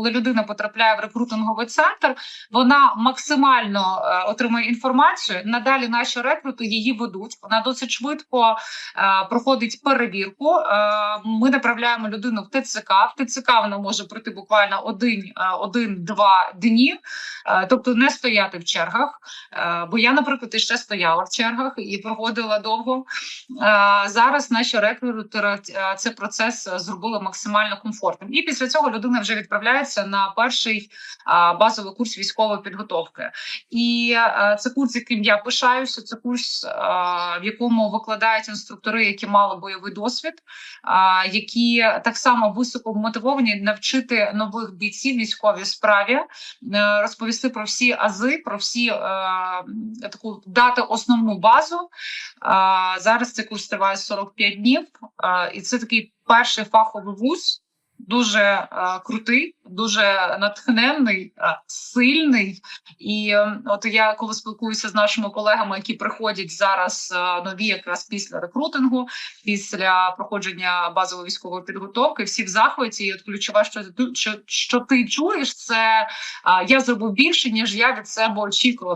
коли людина потрапляє в рекрутинговий центр, вона максимально е, отримує інформацію. Надалі наші рекрути її ведуть. Вона досить швидко е, проходить перевірку. Е, ми направляємо людину в ТЦК. В ТЦК вона може пройти буквально один, один-два дні, тобто не стояти в чергах. Бо я, наприклад, ще стояла в чергах і проходила довго. Зараз наші рекрутери цей процес зробили максимально комфортним. І після цього людина вже відправляється на перший базовий курс військової підготовки. І це курс, яким я пишаюся. Це курс, в якому викладають інструктори, які мали бойовий досвід, які так само високо мотивовані навчити нових бійців військовій справі, е, розповісти про всі ази, про всі е, таку дати основну базу. Зараз цей курс триває 45 днів, і це такий перший фаховий вуз, дуже а, крутий, дуже натхненний, а, сильний. І ем, от я коли спілкуюся з нашими колегами, які приходять зараз а, нові, якраз після рекрутингу, після проходження базової військової підготовки, всі в захваті. І от ключове, що що, що ти чуєш, це я зробив більше ніж я від себе очікував.